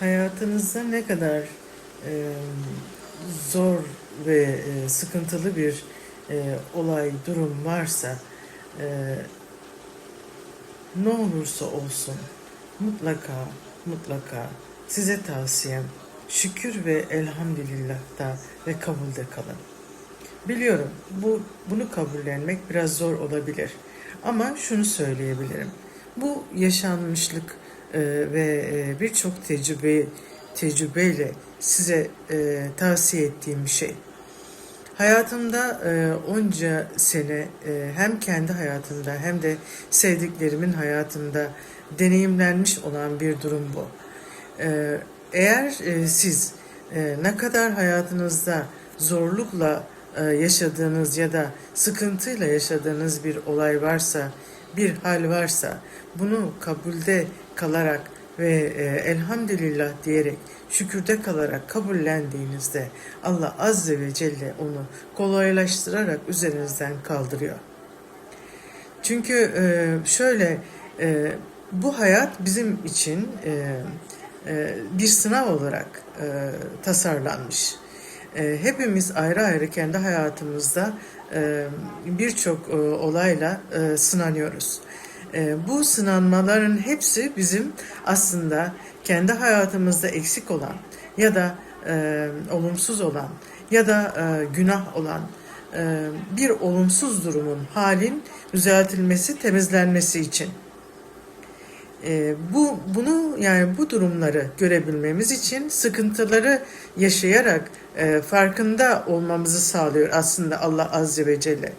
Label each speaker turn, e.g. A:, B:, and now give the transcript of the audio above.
A: hayatınızda ne kadar e, zor ve e, sıkıntılı bir e, olay, durum varsa e, ne olursa olsun mutlaka mutlaka size tavsiyem şükür ve elhamdülillah'ta ve kabulde kalın. Biliyorum bu bunu kabullenmek biraz zor olabilir. Ama şunu söyleyebilirim. Bu yaşanmışlık e, ve e, birçok tecrübe tecrübeyle size e, tavsiye ettiğim bir şey. Hayatımda e, onca sene hem kendi hayatımda hem de sevdiklerimin hayatında deneyimlenmiş olan bir durum bu. E, eğer siz ne kadar hayatınızda zorlukla yaşadığınız ya da sıkıntıyla yaşadığınız bir olay varsa, bir hal varsa bunu kabulde kalarak ve e, elhamdülillah diyerek şükürde kalarak kabullendiğinizde Allah Azze ve Celle onu kolaylaştırarak üzerinizden kaldırıyor. Çünkü e, şöyle e, bu hayat bizim için e, e, bir sınav olarak e, tasarlanmış. E, hepimiz ayrı ayrı kendi hayatımızda e, birçok e, olayla sınanıyoruz. Bu sınanmaların hepsi bizim aslında kendi hayatımızda eksik olan ya da olumsuz olan ya da günah olan bir olumsuz durumun halin düzeltilmesi, temizlenmesi için. E, bu bunu yani bu durumları görebilmemiz için sıkıntıları yaşayarak e, farkında olmamızı sağlıyor aslında Allah Azze ve Celle.